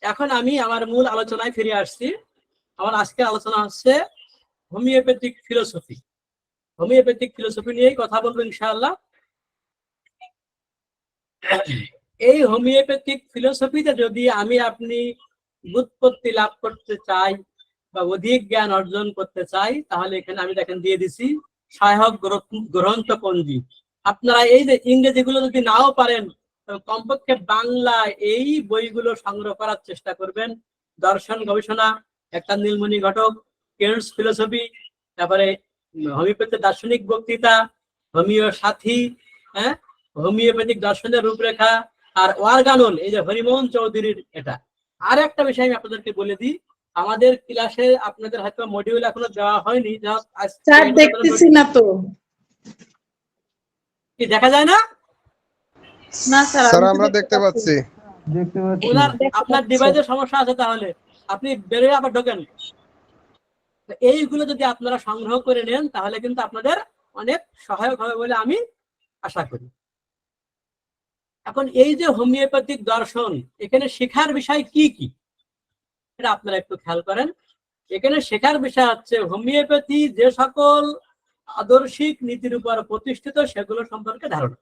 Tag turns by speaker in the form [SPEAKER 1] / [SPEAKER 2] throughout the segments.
[SPEAKER 1] এখন আমি আমার মূল আলোচনায় ফিরে আসছি। আমার আজকে আলোচনা হচ্ছে হোমিওপ্যাথিক ফিলোসফি। হোমিওপ্যাথিক ফিলোসফি নিয়েই কথা বলব ইনশাআল্লাহ। এই হোমিওপ্যাথিক ফিলোসফিতে যদি আমি আপনি বুৎপত্তি লাভ করতে চাই বা অধিক জ্ঞান অর্জন করতে চাই, তাহলে এখানে আমি দেখেন দিয়ে দিছি সহায়ক গ্রন্থ- গ্রন্থপঞ্জি। আপনারা এই যে ইংরেজিগুলো যদি নাও পারেন কমপক্ষে বাংলা এই বইগুলো সংগ্রহ করার চেষ্টা করবেন। দর্শন গবেষণা একটা নীলমণি ঘটক কেন্টস ফিলোসফি তারপরে হোমিওপ্যাথি দার্শনিক বক্তৃতা হোমিও সাথী হ্যাঁ? হোমিওপ্যাথিক দর্শনের রূপরেখা আর ওয়ারগানল এই যে হরিমোহন চৌধুরীর এটা। আর একটা বিষয় আমি আপনাদেরকে বলে দিই আমাদের ক্লাসে আপনাদের হয়তো মডিউল এখনও দেওয়া হয়নি
[SPEAKER 2] দেখতেছি না তো।
[SPEAKER 1] কি দেখা যায় না?
[SPEAKER 2] না স্যার
[SPEAKER 3] স্যার আমরা দেখতে পাচ্ছি।
[SPEAKER 4] দেখতে পাচ্ছি।
[SPEAKER 1] আপনার। ডিভাইসের সমস্যা আছে তাহলে। আপনি বেরোয় আবার ঢোকেন। এইগুলো যদি আপনারা সংগ্রহ করে নেন তাহলে কিন্তু আপনাদের অনেক সহায়ক হবে বলে আমি আশা করি। এখন এই যে হোমিওপ্যাথিক দর্শন এখানে শেখার বিষয় কি কি? এটা আপনারা একটু খেয়াল করেন। এখানে শেখার বিষয় হচ্ছে হোমিওপ্যাথি যে সকল আদর্শিক নীতির উপর প্রতিষ্ঠিত সেগুলো সম্পর্কে ধারণা।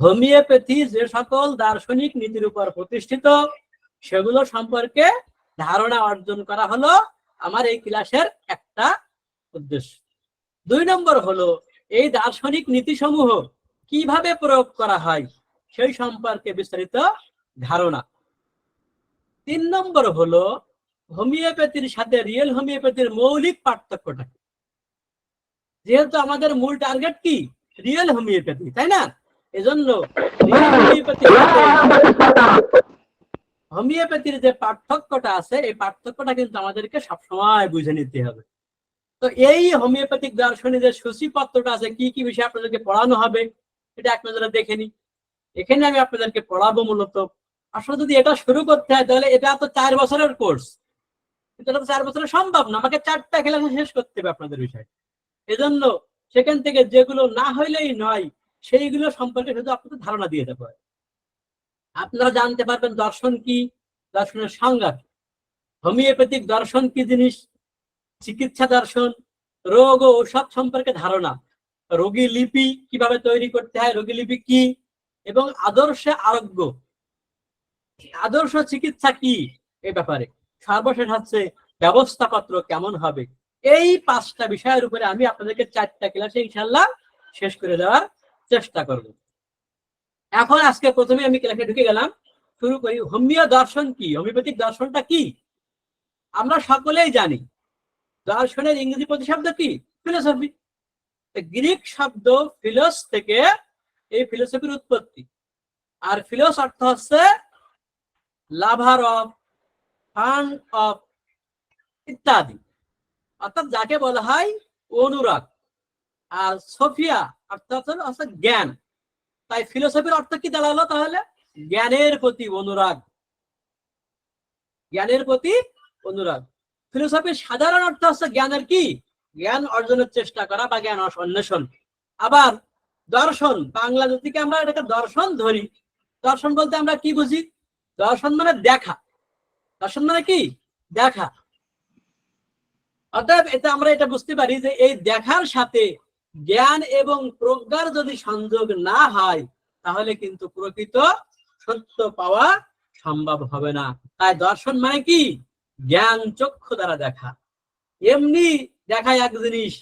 [SPEAKER 1] হোমিওপ্যাথি যে সকল দার্শনিক নীতির উপর প্রতিষ্ঠিত, সেগুলো সম্পর্কে ধারণা অর্জন করা হলো আমার এই ক্লাসের একটা উদ্দেশ্য। দুই নম্বর হলো, এই দার্শনিক নীতিসমূহ কীভাবে প্রয়োগ করা হয় সেই সম্পর্কে বিস্তারিত ধারণা। তিন নম্বর হলো, হোমিওপ্যাথির সাথে রিয়েল হোমিওপ্যাথির মৌলিক পার্থক্যটা? যেহেতু আমাদের মূল টার্গেট কি? রিয়েল হোমিওপ্যাথি, তাই না? এজন্য হোমিওপ্যাথির যে পার্থক্যটা আছে এই পার্থক্যটা কিন্তু আমাদেরকে সবসময় বুঝে নিতে হবে। তো এই হোমিওপ্যাথিক দর্শনে যে সূচিপত্রটা আছে কি কি বিষয়ে আপনাদেরকে পড়ানো হবে এটা এক নজরে দেখে নি এখানে আমি আপনাদেরকে পড়াবো মূলত আসলে যদি এটা শুরু করতে হয় তাহলে এটা তো চার বছরের কোর্স কিন্তু এটা তো চার বছরে সম্ভব না আমাকে চারটা ক্লাস শেষ করতে হবে আপনাদের বিষয়। এজন্য সেখান থেকে যেগুলো না হইলেই নয় সেইগুলো সম্পর্কে শুধু আপনাদের ধারণা দিয়ে দেবো আপনারা জানতে পারবেন দর্শন কি, দর্শনের সংজ্ঞা কি। হোমিওপ্যাথিক দর্শন কি জিনিস, চিকিৎসা দর্শন, রোগ ও ঔষধ সম্পর্কে ধারণা। রোগী লিপি কীভাবে তৈরি করতে হয়, রোগী লিপি কি, এবং আদর্শে আরোগ্য, আদর্শ চিকিৎসা কি এ ব্যাপারে। সর্বশেষ হচ্ছে ব্যবস্থাপত্র কেমন হবে। এই পাঁচটা বিষয়ের উপরে আমি আপনাদেরকে চারটা ক্লাসে ইনশাল্লাহ শেষ করে দেওয়ার চেষ্টা করব। এখন আজকে প্রথমে আমি ক্লাসে ঢুকে গেলাম, শুরু করি, হোমিও দর্শন কি? হোমিওপ্যাথিক দর্শনটা কি? আমরা সকলেই জানি, দর্শনের ইংরেজি প্রতিশব্দ কি? ফিলোসফি। গ্রিক শব্দ ফিলোস থেকে এই ফিলোসফির উৎপত্তি। আর ফিলোস অর্থ হচ্ছে লাভার অফ, ফান অফ ইত্যাদি। অর্থাৎ যাকে বলা হয় অনুরাগ। আর সোফিয়া অর্থাৎ জ্ঞান। তাই ফিলোসফির অর্থ কি দাঁড়াল তাহলে? জ্ঞানের প্রতি অনুরাগ। জ্ঞানের প্রতি অনুরাগ। ফিলোসফির সাধারণ অর্থ হচ্ছে জ্ঞানের কি? জ্ঞান অর্জনের চেষ্টা করা বা জ্ঞান অন্বেষণ। আবার দর্শন। বাংলা জাতিকে আমরা এটাকে দর্শন ধরি, দর্শন বলতে আমরা কি বুঝি? দর্শন মানে দেখা। দর্শন মানে কি? দেখা। অতএব এটা আমরা এটা বুঝতে পারি যে এই দেখার সাথে জ্ঞান এবং প্রজ্ঞার যদি সংযোগ না হয়, তাহলে কিন্তু প্রকৃত সত্য পাওয়া সম্ভব হবে না। তাই দর্শন মানে কি? জ্ঞান চক্ষু দ্বারা দেখা। এমনি দেখা এক জিনিস,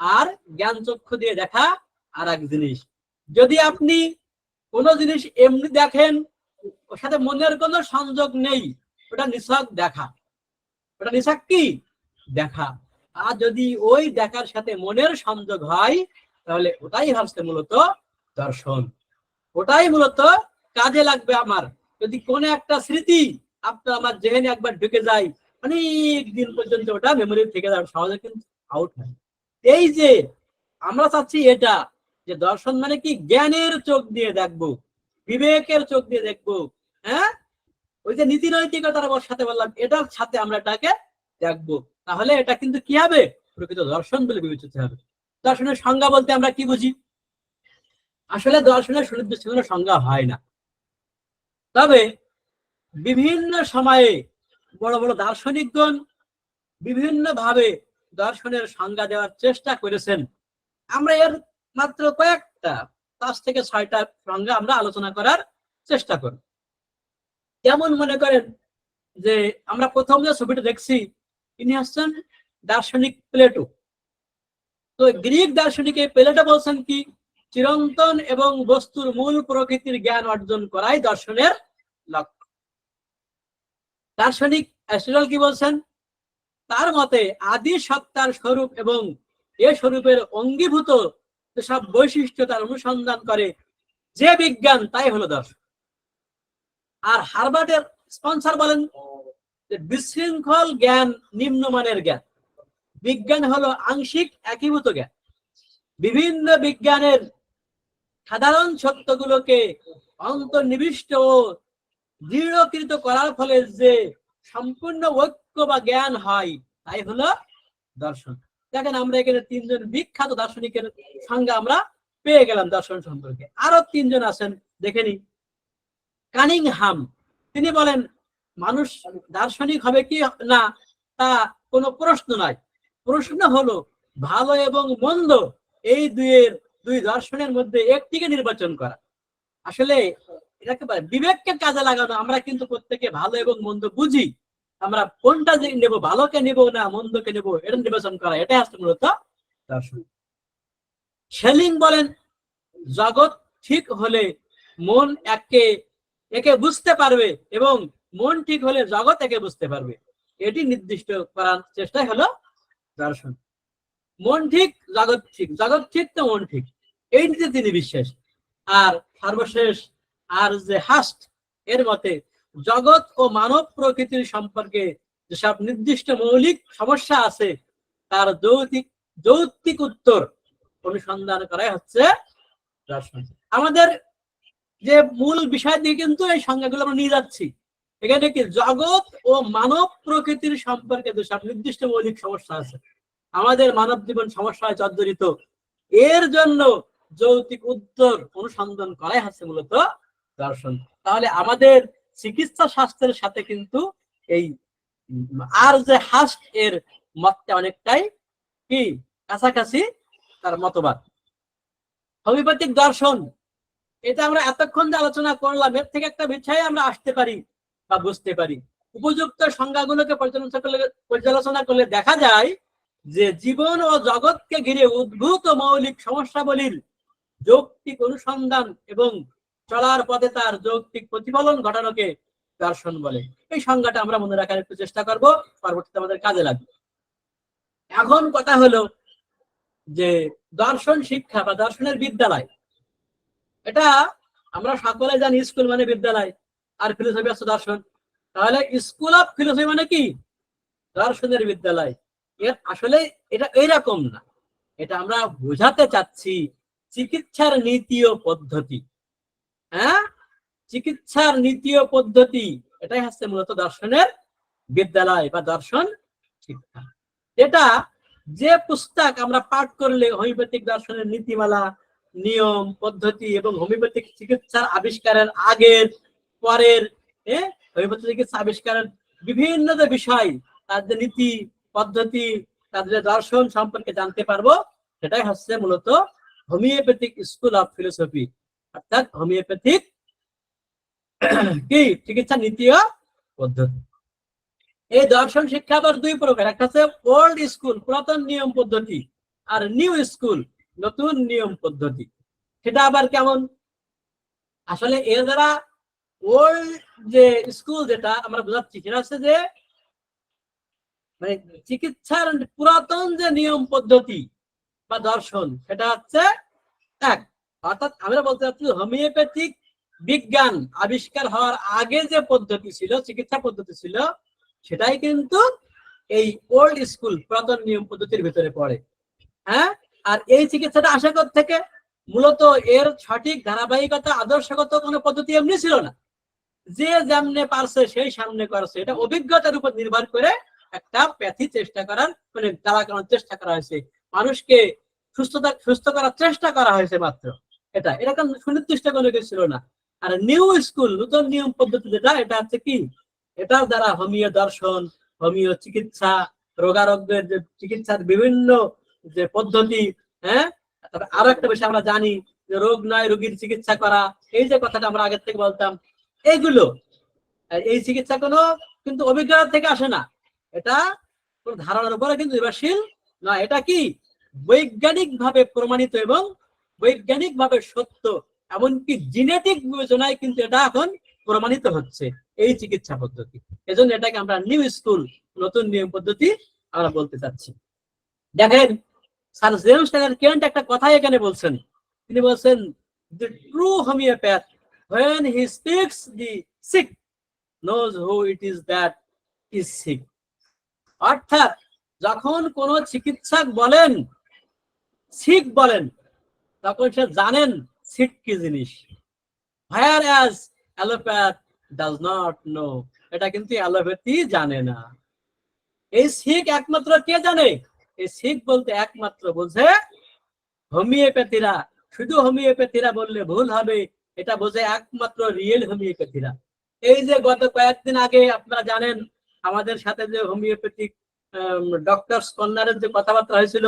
[SPEAKER 1] আর জ্ঞান চক্ষু দিয়ে দেখা আর এক জিনিস। যদি আপনি কোনো জিনিস এমনি দেখেন, ওর সাথে মনের কোনো সংযোগ নেই, ওটা নিছক দেখা। ওটা নিছক কি? দেখা। আর যদি ওই দেখার সাথে মনের সংযোগ হয়, তাহলে ওটাই হচ্ছে মূলত দর্শন। ওটাই মূলত কাজে লাগবে আমার। যদি কোন একটা স্মৃতি আপনার আমার জেহেনে একবার ঢুকে যায়, অনেক দিন পর্যন্ত ওটা মেমোরি থেকে যাবে সহজে কিন্তু আউট হয়। এই যে আমরা চাচ্ছি এটা, যে দর্শন মানে কি? জ্ঞানের চোখ দিয়ে দেখব, বিবেকের চোখ দিয়ে দেখব হ্যাঁ? ওই যে নীতি নৈতিকতার সাথে বললাম, এটার সাথে আমরা এটাকে দেখব। তাহলে এটা কিন্তু কি হবে? প্রকৃত দর্শন বলে বিবেচিত হবে। দর্শনের সংজ্ঞা বলতে আমরা কি বুঝি? আসলে দর্শনের সুনির্দিষ্ট কোনো সংজ্ঞা হয় না। তবে বিভিন্ন সময়ে বড় বড় দার্শনিকগণ বিভিন্ন ভাবে দর্শনের সংজ্ঞা দেওয়ার চেষ্টা করেছেন। আমরা এর মাত্র কয়েকটা, পাঁচ থেকে ছয়টা সংজ্ঞা আমরা আলোচনা করার চেষ্টা করব। যেমন মনে করেন যে আমরা প্রথম যে ছবিটা দেখছি ইনি হচ্ছেন দার্শনিক প্লেটো। তো গ্রিক দার্শনিক এই প্লেটো বলছেন কি? চিরন্তন এবং বস্তুর মূল প্রকৃতির জ্ঞান অর্জন করাই দর্শনের লক্ষ্য। দার্শনিক অ্যাস্ট্রল কি বলছেন? তার মতে আদি সত্তার স্বরূপ এবং এ স্বরূপের অঙ্গীভূত সব বৈশিষ্ট্য তার অনুসন্ধান করে, যে বিজ্ঞান তাই হলো দর্শন। আর হারবার্টের স্পন্সর বলেন বিশৃঙ্খল জ্ঞান নিম্নমানের জ্ঞান। বিজ্ঞান হলো আংশিক একীভূত জ্ঞান। বিভিন্ন বিজ্ঞানের সাধারণ সত্যগুলোকে অন্তর্নিবিষ্ট ও দৃঢ়কৃত করার ফলে যে সম্পূর্ণ ঐক্য বা জ্ঞান হয়, তাই হলো দর্শন। দেখেন আমরা এখানে তিনজন বিখ্যাত দার্শনিকের সঙ্গে আমরা পেয়ে গেলাম দর্শন সম্পর্কে। আরও তিনজন আছেন, দেখে নি কানিংহাম, তিনি বলেন মানুষ দার্শনিক হবে কি না, তা কোনো প্রশ্ন নয় প্রশ্ন হলো, ভালো এবং মন্দ এই দুইয়ের, দুই দর্শনের মধ্যে একটিকে নির্বাচন করা। আসলে এটাকে বিবেককে কাজে লাগানো, আমরা কিন্তু প্রত্যেকে ভালো এবং মন্দ বুঝি। আমরা কোনটা যে নেব, ভালোকে নেব না মন্দকে নেব, এটা নির্বাচন করা, এটাই আসলে মূলত দর্শন। শেলিং বলেন, জগৎ ঠিক হলে মন একে একে বুঝতে পারবে এবং মন ঠিক হলে জগৎ একে বুঝতে পারবে। এটি নির্দিষ্ট করার চেষ্টাই হলো দর্শন। মন ঠিক, জগৎ ঠিক। জগৎ ঠিক তো মন ঠিক। এই নীতি তিনি বিশ্বাস। আর সর্বশেষ আর যে হাস্ট, এর মতে জগৎ ও মানব প্রকৃতির সম্পর্কে যেসব নির্দিষ্ট মৌলিক সমস্যা আছে, তার যৌতিক, যৌক্তিক উত্তর অনুসন্ধান করাই হচ্ছে দর্শন। আমাদের যে মূল বিষয় দিয়ে কিন্তু এই সংজ্ঞাগুলো আমরা নিয়ে যাচ্ছি। এখানে কি জগৎ ও মানব প্রকৃতির সম্পর্কে যেসব নির্দিষ্ট মৌলিক সমস্যা আছে। আমাদের মানব জীবন সমস্যায় জর্জরিত। এর জন্য যৌতিক উত্তর অনুসন্ধান করাই হচ্ছে মূলত দর্শন। তাহলে আমাদের চিকিৎসা শাস্ত্রের সাথে কিন্তু এই আর যে হাস্ট এর মতটা অনেকটাই কি? কাছাকাছি তার মতবাদ। হোমিওপ্যাথিক দর্শন, এটা আমরা এতক্ষণ যে আলোচনা করলাম, এর থেকে একটা বিষয় আমরা আসতে পারি। বা বুঝতে পারি। উপযুক্ত সংজ্ঞাগুলোকে পর্যালোচনা করলে দেখা যায় যে জীবন ও জগৎকে ঘিরে উদ্ভূত মৌলিক সমস্যাবলীর যৌক্তিক অনুসন্ধান এবং চলার পথে তার যৌক্তিক প্রতিফলন ঘটানোকে দর্শন বলে। এই সংজ্ঞাটা আমরা মনে রাখার একটু চেষ্টা করব, পরবর্তীতে আমাদের কাজে লাগবে। এখন কথা হলো যে দর্শন শিক্ষা বা দর্শনের বিদ্যালয়, এটা আমরা সকলে জানি স্কুল মানে বিদ্যালয়। আর ফিলোসফি আছে দর্শন। তাহলে স্কুল অফ ফিলোসফি মানে কি? দর্শনের বিদ্যালয়। এর আসলে এটা এইরকম না। এটা আমরা বোঝাতে চাচ্ছি চিকিৎসার নীতি ও পদ্ধতি। হ্যাঁ? চিকিৎসার নীতি ও পদ্ধতি। এটাই হচ্ছে মূলত দর্শনের বিদ্যালয় বা দর্শন শিক্ষা। এটা যে পুস্তক আমরা পাঠ করলে হোমিওপ্যাথিক দর্শনের নীতিমালা, নিয়ম, পদ্ধতি এবং হোমিওপ্যাথিক চিকিৎসার আবিষ্কারের আগের পরের আবিষ্কারের বিভিন্ন যে বিষয়, তার যে নীতি, পদ্ধতি তাদের যে দর্শন সম্পর্কে জানতে পারব, সেটাই হচ্ছে মূলত হোমিওপ্যাথিক স্কুল অফ ফিলোসফি। অর্থাৎ হোমিওপ্যাথিক কি? চিকিৎসা নীতি ও পদ্ধতি। এই দর্শন শিক্ষা আবার দুই প্রকার, একটা হচ্ছে ওল্ড স্কুল, পুরাতন নিয়ম পদ্ধতি, আর নিউ স্কুল, নতুন নিয়ম পদ্ধতি। সেটা আবার কেমন? আসলে এর দ্বারা ওল্ড যে স্কুল যেটা, আমরা বোঝাচ্ছি, সেটা হচ্ছে যে মানে চিকিৎসার পুরাতন যে নিয়ম পদ্ধতি বা দর্শন, সেটা হচ্ছে এক, অর্থাৎ আমরা বলতে চাচ্ছি হোমিওপ্যাথিক বিজ্ঞান আবিষ্কার হওয়ার আগে যে পদ্ধতি ছিল, চিকিৎসা পদ্ধতি ছিল, সেটাই কিন্তু এই ওল্ড স্কুল পুরাতন নিয়ম পদ্ধতির ভিতরে পড়ে। হ্যাঁ? আর এই চিকিৎসাটা আসা থেকে মূলত এর সঠিক ধারাবাহিকতা, আদর্শগত কোনো পদ্ধতি এমনি ছিল না। যে যেমনে পারছে, সেই সামনে করছে। এটা অভিজ্ঞতার উপর নির্ভর করে একটা প্যাথি চেষ্টা করার মানে দাঁড়া করার চেষ্টা করা হয়েছে। মানুষকে সুস্থতা, সুস্থ করার চেষ্টা করা হয়েছে মাত্র। এটা এরকম সুনির্দিষ্ট কোনো কিছু ছিল না। আর নিউ স্কুল নতুন নিয়ম পদ্ধতি যেটা, এটা হচ্ছে কি? এটার দ্বারা হোমিও দর্শন, হোমিও চিকিৎসা, রোগারোগ্যের যে চিকিৎসার বিভিন্ন যে পদ্ধতি হ্যাঁ? আরও একটা বিষয় আমরা জানি, যে রোগ নয় রোগীর চিকিৎসা করা। এই যে কথাটা আমরা আগের থেকে বলতাম এইগুলো এই চিকিৎসা কোনো কিন্তু অভিজ্ঞতা থেকে আসে না। এটা কোন ধারণার উপরে কিন্তু নির্ভরশীল না এটা কি? বৈজ্ঞানিক ভাবে প্রমাণিত এবং বৈজ্ঞানিক ভাবে সত্য, এমনকি জিনেটিক বিবেচনায় কিন্তু এটা এখন প্রমাণিত হচ্ছে এই চিকিৎসা পদ্ধতি। এজন্য এটাকে আমরা নিউ স্কুল, নতুন নিয়ম পদ্ধতি আমরা বলতে চাচ্ছি। দেখেন, স্যার জেমস একটা কথা এখানে বলছেন। তিনি বলছেন the true homeopath when he speaks the sick, knows who it is that is sick. অর্থাৎ, যখন কোন চিকিৎসক বলেন সিক বলেন, তখন সে জানেন সিক কি জিনিস। Whereas allopath does not know এটা কিন্তু অ্যালোপ্যাথি জানে না। এই সিক একমাত্র কে জানে? এই সিক বলতে একমাত্র বোঝে হোমিওপ্যাথিরা শুধু হোমিওপ্যাথিরা বললে ভুল হবে এটা বোঝে একমাত্র রিয়েল হোমিওপ্যাথিরা এই যে গত কয়েকদিন আগে আপনারা জানেন, আমাদের সাথে যে হোমিওপ্যাথিক ডক্টর কর্নারের যে কথাবার্তা হয়েছিল,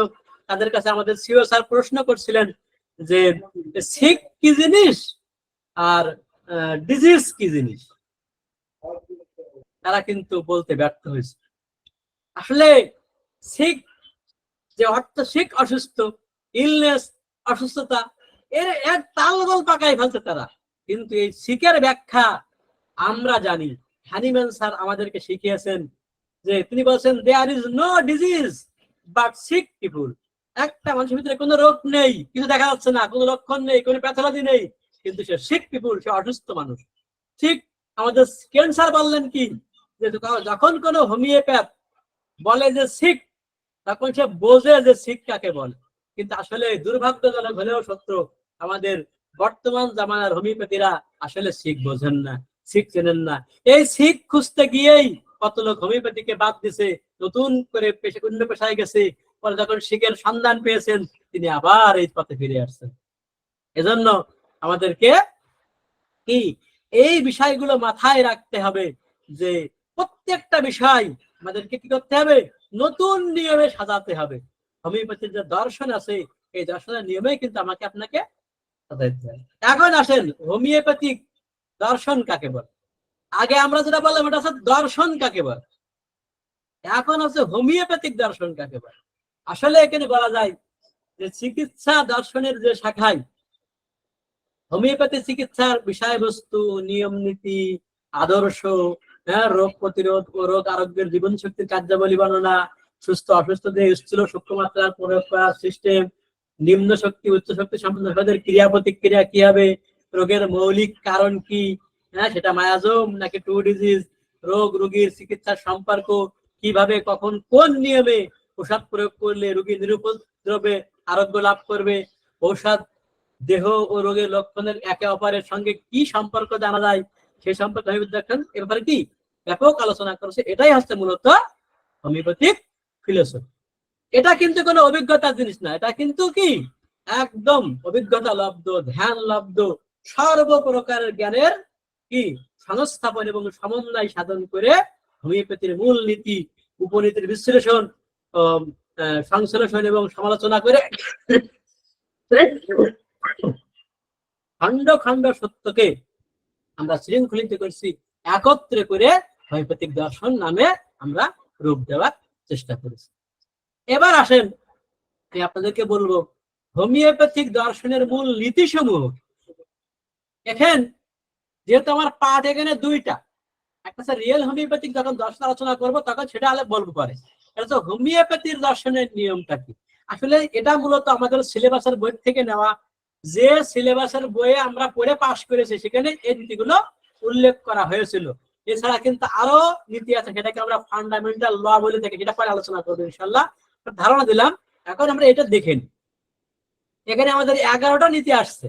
[SPEAKER 1] তাদের কাছে আমাদের সিও স্যার প্রশ্ন করছিলেন যে সিক কি জিনিস আর ডিজিজ কি জিনিস? তারা কিন্তু বলতে ব্যর্থ হয়েছে। আসলে সিক যে অর্থ সিক অসুস্থ ইলনেস অসুস্থতা এর এক তালগোল পাকাই ফেলছে তারা। কিন্তু এই সিকের ব্যাখ্যা আমরা জানি। হ্যানিম্যান স্যার আমাদেরকে শিখিয়েছেন যে তিনি বলছেন there is no disease but sick people একটা মানুষের ভিতরে কোনো রোগ নেই, কিছু দেখা যাচ্ছে না, কোনো লক্ষণ নেই, কোনো প্যাথোলজি নেই, কিন্তু সে সিক পিপুল সে অসুস্থ মানুষ। ঠিক আমাদের ক্যান্সার বললেন কি, যে যখন কোনো হোমিওপ্যাথ বলে যে সিক তখন সে বোঝে যে সিক কাকে বলে। কিন্তু আসলে দুর্ভাগ্যজনক হলেও সত্য আমাদের বর্তমান জামানার হোমিওপ্যাথিরা আসলে শিখ বোঝেন না, শিখ চেনেন না। এই শিখ খুঁজতে গিয়েই কত লোক হোমিওপ্যাথিকে বাদ দিছে, নতুন করে পেশা অন্য পেশায় গেছে। পরে যখন শিখের সন্ধান পেয়েছেন, তিনি আবার এই পথে ফিরে আসছেন। এজন্য আমাদেরকে কি এই বিষয়গুলো মাথায় রাখতে হবে যে প্রত্যেকটা বিষয় আমাদেরকে কি করতে হবে? নতুন নিয়মে সাজাতে হবে। হোমিওপ্যাথির যে দর্শন আছে, এই দর্শনের নিয়মে কিন্তু আমাকে আপনাকে এখন আসেন, হোমিওপ্যাথিক দর্শন কাকে বলে? আগে আমরা যেটা বললাম, এটা হচ্ছে দর্শন কাকে বলে? এখন হচ্ছে হোমিওপ্যাথিক দর্শন কাকে বলে? আসলে এখানে বলা যায় যে চিকিৎসা দর্শনের যে শাখায় হোমিওপ্যাথি চিকিৎসার বিষয়বস্তু, নিয়ম নীতি, আদর্শ হ্যাঁ রোগ প্রতিরোধ ও রোগ আরোগ্যের জীবন শক্তির কার্যাবলী বর্ণনা, সুস্থ অসুস্থ দেহ স্থূল সূক্ষ্ম মাত্রার প্রয়োগ করার সিস্টেম নিম্ন শক্তি, উচ্চ শক্তি সম্পন্ন তাদের ক্রিয়া প্রতিক্রিয়া কি হবে? রোগের মৌলিক কারণ কি? হ্যাঁ সেটা মায়াজম নাকি টু ডিজিজ রোগ, রোগীর চিকিৎসার সম্পর্ক কীভাবে, কখন, কোন নিয়মে ঔষধ প্রয়োগ করলে রোগী নিরুপদ্রবে আরোগ্য লাভ করবে? ঔষধ, দেহ ও রোগের লক্ষণের একে অপরের সঙ্গে কি সম্পর্ক জানা যায়? সেই সম্পর্কে দেখেন এ ব্যাপারে কি? ব্যাপক আলোচনা করেছে। এটাই হচ্ছে মূলত হোমিওপ্যাথিক ফিলোসফি এটা কিন্তু কোনো অভিজ্ঞতার জিনিস না, এটা কিন্তু কি? একদম অভিজ্ঞতা লব্ধ, ধ্যান লব্ধ, সর্বপ্রকারের জ্ঞানের কি? সংস্থাপন এবং সমন্বয় সাধন করে হোমিওপ্যাথির মূল নীতি, উপনীতির বিশ্লেষণ সংশ্লেষণ এবং সমালোচনা করে খণ্ড খণ্ড সত্যকে আমরা শৃঙ্খলিত করছি, একত্রে করে হোমিওপ্যাথিক দর্শন নামে আমরা রূপ দেওয়ার চেষ্টা করেছি। এবার আসেন, আমি আপনাদেরকে বলব, হোমিওপ্যাথিক দর্শনের মূল নীতি সমূহ এখন যেহেতু আমার পাঠ এখানে দুইটা, একটা হচ্ছে রিয়েল হোমিওপ্যাথিক যখন দর্শন আলোচনা করব, তখন সেটা আলে বলব পরে। এটা হচ্ছে হোমিওপ্যাথির দর্শনের নিয়মটা কি? আসলে এটা মূলত আমাদের সিলেবাসের বই থেকে নেওয়া। যে সিলেবাসের বইয়ে আমরা পড়ে পাশ করেছি, সেখানে এই নীতিগুলো উল্লেখ করা হয়েছিল। এছাড়া কিন্তু আরও নীতি আছে, সেটাকে আমরা ফান্ডামেন্টাল ল বলে থাকি যেটা পরে আলোচনা করব ইনশাল্লাহ ধারণা দিলাম, এখন আমরা এটা দেখেন এখানে আমাদের এগারোটা নীতি আসছে।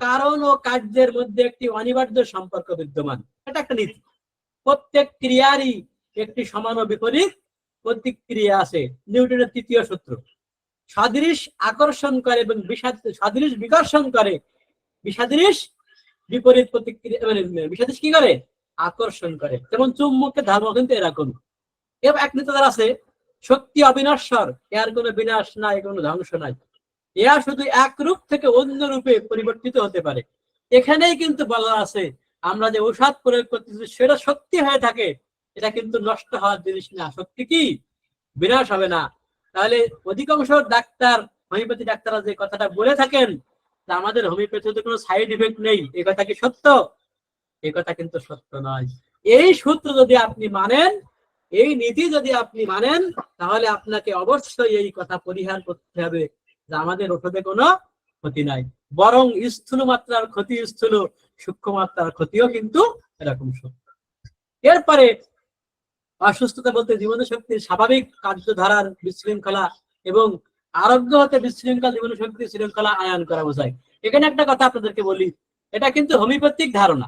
[SPEAKER 1] কারণ ও কার্যের মধ্যে একটি অনিবার্য সম্পর্ক বিদ্যমান। এটা একটা নীতি। প্রত্যেক ক্রিয়ারই একটি সমান ও বিপরীত প্রতিক্রিয়া আছে। নিউটনের তৃতীয় সূত্র। সাদৃশ আকর্ষণ করে এবং সাদৃশ বিকর্ষণ করে। বিষাদৃশ বিপরীত প্রতিক্রিয়া মানে বিষাদেশ কি করে? আকর্ষণ করে। যেমন চুম্বকের ধর্ম কিন্তু এরকম এক নেতাদের আছে শক্তি অবিনশ্বর এর কোনো বিনাশ নাই কোনো ধ্বংস নাই। এরা শুধু এক রূপ থেকে অন্য রূপে পরিবর্তিত হতে পারে। এখানেই কিন্তু বলা আছে, আমরা যে ঔষধ প্রয়োগ করতেছি, সেটা সত্যি হয়ে থাকে, এটা কিন্তু নষ্ট হওয়ার জিনিস না। সত্যি কি? বিনাশ হবে না। তাহলে অধিকাংশ ডাক্তার, হোমিওপ্যাথি ডাক্তাররা যে কথাটা বলে থাকেন আমাদের হোমিওপ্যাথিতে কোনো সাইড ইফেক্ট নেই। এই কথা কি সত্য? এই কথা কিন্তু সত্য নয়। এই সূত্র যদি আপনি মানেন এই নীতি যদি আপনি মানেন, তাহলে আপনাকে অবশ্যই এই কথা পরিহার করতে হবে যে আমাদের ওষুধে কোনো ক্ষতি নাই। বরং স্থূল মাত্রার ক্ষতি, স্থূল সূক্ষ্ম মাত্রার ক্ষতিও কিন্তু এরকম সত্য। এরপরে অসুস্থতা বলতে জীবন শক্তির স্বাভাবিক কার্যধারার বিশৃঙ্খলা এবং আরোগ্য হতে বিশৃঙ্খল জীবন শক্তি শৃঙ্খলা আয়ন করা বোঝায়। এখানে একটা কথা আপনাদেরকে বলি, এটা কিন্তু হোমিওপ্যাথিক ধারণা।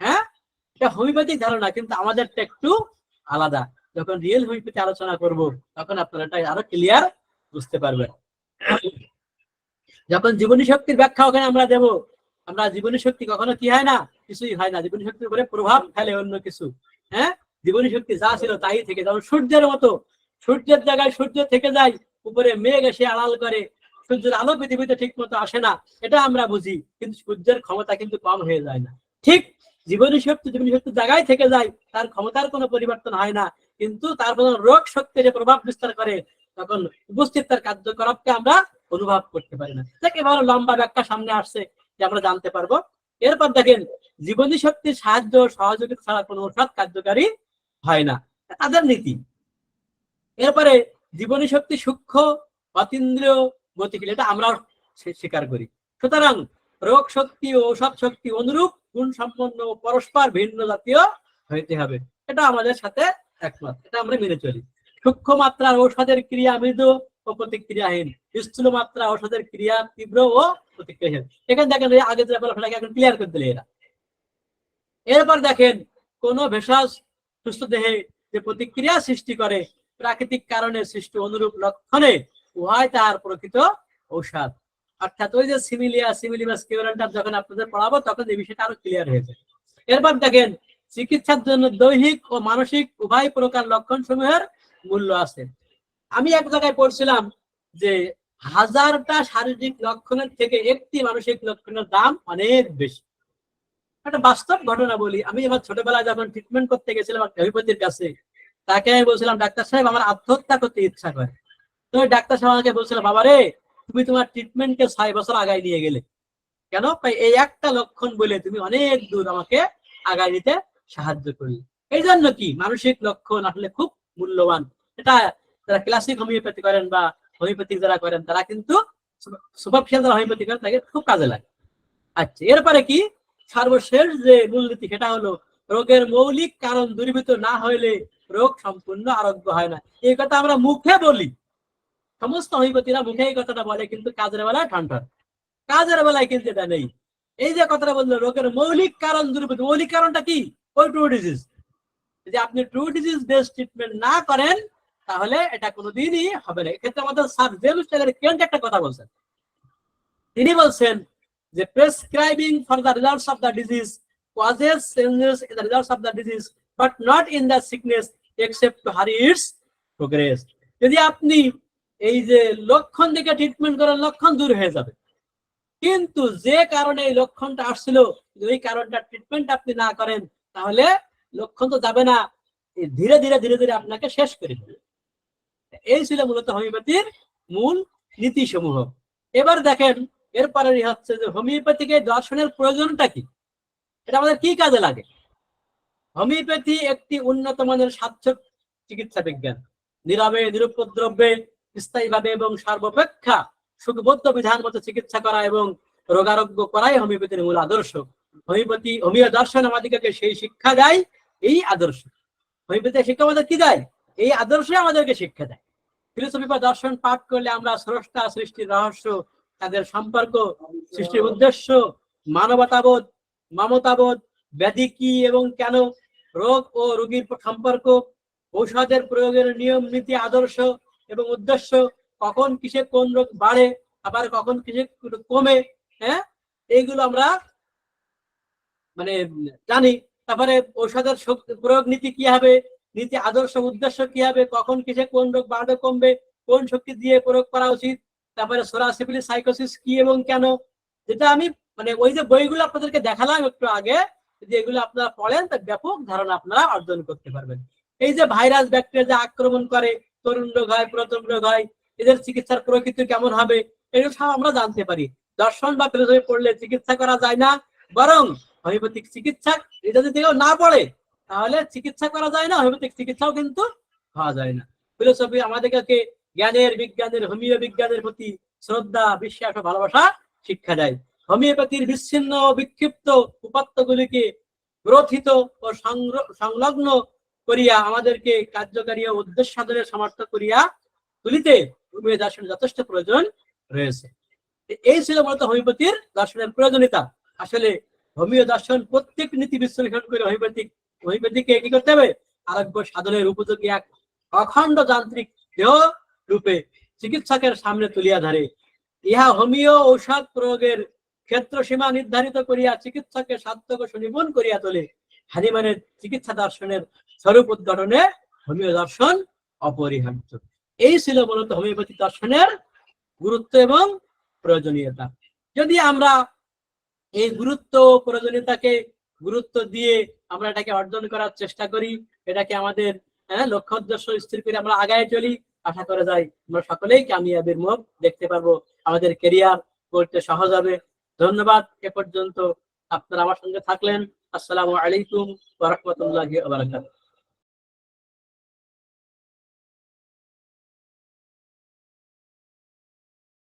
[SPEAKER 1] হ্যাঁ? এটা হোমিওপ্যাথিক ধারণা, কিন্তু আমাদেরটা একটু আলাদা। যখন রিয়েল হোমিওপ্যাথি আলোচনা করব, তখন আপনারা এটা আরও ক্লিয়ার বুঝতে পারবেন। যখন জীবনী শক্তির ব্যাখ্যা ওখানে আমরা দেব, আমরা জীবনী শক্তি কখনো কি হয় না? কিছুই হয় না। জীবনী শক্তির উপরে প্রভাব ফেলে অন্য কিছু। হ্যাঁ? জীবনী শক্তি যা ছিল তাই থেকে যেমন সূর্যের মতো, সূর্যের জায়গায় সূর্য থেকে যায়, উপরে মেঘ এসে আড়াল করে, সূর্যের আলো পৃথিবীতে ঠিক মতো আসে না। এটা আমরা বুঝি, কিন্তু সূর্যের ক্ষমতা কিন্তু কম হয়ে যায় না। ঠিক জীবনী শক্তি জীবনী শক্তি জায়গায় থেকে যায়, তার ক্ষমতার কোনো পরিবর্তন হয় না। কিন্তু তার কোনো রোগ শক্তি যে প্রভাব বিস্তার করে, তখন উপস্থিত তার কার্যকলাপকে আমরা অনুভব করতে পারি না। থেকে ভালো লম্বা ব্যাখ্যা সামনে আসছে, যে আমরা জানতে পারব। এরপর দেখেন, জীবনী শক্তির সাহায্য সহযোগিতা ছাড়া কোনো ঔষধ কার্যকারী হয় না। তাদের নীতি। এরপরে, জীবনী শক্তি সূক্ষ্ম, অতীন্দ্রিয় গতিশীল, এটা আমরাও স্বীকার করি। সুতরাং, রোগ শক্তি ও ঔষধ শক্তি অনুরূপ গুণ সম্পন্ন পরস্পর ভিন্ন জাতীয় হইতে হবে। এটা আমাদের সাথে একমত। এটা আমরা মেনে চলি। সূক্ষ্ম মাত্রার ঔষধের ক্রিয়া মৃদু ও প্রতিক্রিয়াহীন। স্থূল মাত্রা ঔষধের ক্রিয়া তীব্র ও প্রতিক্রিয়াহীন। এখানে দেখেন আগে যে বলা এখন ক্লিয়ার করে দিলে এরা। এরপর দেখেন, কোন ভেষজ সুস্থ দেহে যে প্রতিক্রিয়া সৃষ্টি করে, প্রাকৃতিক কারণে সৃষ্টি অনুরূপ লক্ষণে উহাই তাহার প্রকৃত ঔষধ। অর্থাৎ ওই যে সিমিলিয়া সিমিলিমাস কিউরেন্টার যখন আপনাদের পড়াবো, তখন এই বিষয়টা আরও ক্লিয়ার হয়েছে এরপর দেখেন, চিকিৎসার জন্য দৈহিক ও মানসিক উভয় প্রকার লক্ষণ সমূহের মূল্য আছে। আমি এক জায়গায় পড়ছিলাম যে হাজারটা শারীরিক লক্ষণের থেকে একটি মানসিক লক্ষণের দাম অনেক বেশি। একটা বাস্তব ঘটনা বলি, আমি আমার ছোটবেলায় যখন ট্রিটমেন্ট করতে গেছিলাম হোমিওপ্যাথির কাছে, তাকে আমি বলছিলাম, ডাক্তার সাহেব, আমার আত্মহত্যা করতে ইচ্ছা করে। তো ডাক্তার সাহেব আমাকে বলছিল বাবা রে তুমি তোমার ট্রিটমেন্টকে ছয় বছর আগায় নিয়ে গেলে। কেন? তাই এই একটা লক্ষণ বলে তুমি অনেক দূর আমাকে আগায় নিতে সাহায্য করলে। এই জন্য কি? মানসিক লক্ষণ আসলে খুব মূল্যবান। এটা যারা ক্লাসিক হোমিওপ্যাথি করেন বা হোমিওপ্যাথিক যারা করেন, তারা কিন্তু সুপারফিশিয়াল যারা হোমিওপ্যাথি করেন তাকে খুব কাজে লাগে। আচ্ছা এরপরে কি? সর্বশেষ যে মূলনীতি, সেটা হলো রোগের মৌলিক কারণ দূরীভূত না হইলে রোগ সম্পূর্ণ আরোগ্য হয় না। এই কথা আমরা মুখে বলি। সমস্ত হোমিওপ্যাথিরা মুখে এই কথাটা বলে, কিন্তু কাজের বেলায় ঠান ঠান কাজের বেলায় কিন্তু এটা নেই। এই যে কথাটা বলল, রোগের মৌলিক কারণ দূরীভূত মৌলিক কারণটা কি? ওই ট্রু ডিজিজ যদি আপনি ট্রু ডিজিজ বেসড ট্রিটমেন্ট না করেন, তাহলে এটা কোনোদিনই হবে না। এক্ষেত্রে আমাদের স্যার জেমস টেলার কেন্ট একটা কথা বলছেন। তিনি বলছেন যে prescribing for the results of the disease causes changes in the results of the disease, but not in the sickness except to hurry its progress যদি আপনি এই যে লক্ষণ দেখে ট্রিটমেন্ট করেন লক্ষণ দূর হয়ে যাবে। কিন্তু যে কারণে এই লক্ষণটা আসছিল ওই কারণটা ট্রিটমেন্ট আপনি না করেন, তাহলে লক্ষণ তো যাবে না। ধীরে ধীরে ধীরে ধীরে আপনাকে শেষ করে দেবে। এই ছিল মূলত হোমিওপ্যাথির মূল নীতি সমূহ এবার দেখেন এরপরে হচ্ছে যে হোমিওপ্যাথিকে দর্শনের প্রয়োজনটা কি? এটা আমাদের কি কাজে লাগে? হোমিওপ্যাথি একটি উন্নত মানের স্বাস্থ্য চিকিৎসা বিজ্ঞান। নীরবে নিরুপদ্রব্যে স্থায়ীভাবে এবং সর্বাপেক্ষা সুখবদ্ধ বিধান মতো চিকিৎসা করা এবং রোগারোগ্য করাই হোমিওপ্যাথির মূল আদর্শ। হোমিওপ্যাথি, হোমিও দর্শন আমাদেরকে সেই শিক্ষা দেয়, এই আদর্শ। হোমিওপ্যাথি শিক্ষা আমাদের কি দেয়? এই আদর্শে আমাদেরকে শিক্ষা দেয়। ফিলোসফি বা দর্শন পাঠ করলে আমরা স্রষ্টা, সৃষ্টির রহস্য, তাদের সম্পর্ক, সৃষ্টির উদ্দেশ্য, মানবতাবোধ, মমতাবোধ, ব্যাধি কি এবং কেন, রোগ ও রোগীর সম্পর্ক, ঔষধের প্রয়োগের নিয়ম, নীতি, আদর্শ এবং উদ্দেশ্য কখন কিসে কোন রোগ বাড়ে, আবার কখন কিসে কমে হ্যাঁ? এইগুলো আমরা মানে জানি। তারপরে ঔষধের প্রয়োগ নীতি কি হবে? নীতি, আদর্শ, উদ্দেশ্য কি হবে? কখন কিসে কোন রোগ বাড়বে, কমবে? কোন শক্তি দিয়ে প্রয়োগ করা উচিত? তারপরে সোরাসিপিলি সাইকোসিস কি এবং কেন? যেটা আমি মানে ওই যে বইগুলো আপনাদেরকে দেখালাম একটু আগে, যদি এগুলো আপনারা পড়েন, তা ব্যাপক ধারণা আপনারা অর্জন করতে পারবেন। এই যে ভাইরাস, ব্যাকটেরিয়া যে আক্রমণ করে তরুণ রোগ হয়, পুরাতন রোগ হয়, এদের চিকিৎসার প্রকৃতি কেমন হবে, এগুলো সব আমরা জানতে পারি। দর্শন বা ফিলোসফি পড়লে চিকিৎসা করা যায় না, বরং হোমিওপ্যাথিক চিকিৎসা এটা যদি কেউ না পড়ে, তাহলে চিকিৎসা করা যায় না হোমিওপ্যাথিক চিকিৎসাও কিন্তু হওয়া যায় না। ফিলোসফি আমাদেরকে জ্ঞানের বিজ্ঞানের, হোমিও বিজ্ঞানের প্রতি শ্রদ্ধা, বিশ্বাস ও ভালোবাসা শিক্ষা দেয়। হোমিওপ্যাথির বিচ্ছিন্ন ও বিক্ষিপ্ত উপাত্তগুলিকে গ্রথিত ও সংলগ্ন করিয়া আমাদেরকে কার্যকারী উদ্দেশ্য সাধনের সামর্থ্য করিয়া তুলিতে হোমিও দর্শনের যথেষ্ট প্রয়োজন রয়েছে। এই ছিল মূলত হোমিওপ্যাথির দর্শনের প্রয়োজনীয়তা। আসলে হোমিও দর্শন প্রত্যেক নীতি বিশ্লেষণ করে হোমিওপ্যাথিক হোমিওপ্যাথিকে কি করতে হবে? আরোগ্য সাধনের উপযোগী এক অখণ্ড যান্ত্রিক দেহ রূপে চিকিৎসকের সামনে তুলিয়া ধরে। ইহা হোমিও ঔষধ প্রয়োগের ক্ষেত্র সীমা নির্ধারিত করিয়া চিকিৎসকের সাধ্যকে সুনিপুণ করিয়া তোলে। হানিমানের চিকিৎসা দর্শনের স্বরূপ উদ্ঘাটনে হোমিও দর্শন অপরিহার্য। এই ছিল মূলত হোমিওপ্যাথি দর্শনের গুরুত্ব এবং প্রয়োজনীয়তা। যদি আমরা এই গুরুত্ব প্রয়োজনীয়তাকে গুরুত্ব দিয়ে আমরা এটাকে অর্জন করার চেষ্টা করি এটাকে আমাদের হ্যাঁ, লক্ষ্য উদ্দেশ্য স্থির করে আমরা আগায় চলি আশা করা যায় আমরা সকলেই কামিয়াবের মুখ দেখতে পারব। আমাদের কেরিয়ার করতে সহজ হবে। ধন্যবাদ এ পর্যন্ত। আপনারা আমার সঙ্গে থাকলেন। আসসালামু আলাইকুম ওয়া রাহমাতুল্লাহি ওয়া বারাকাতুহু।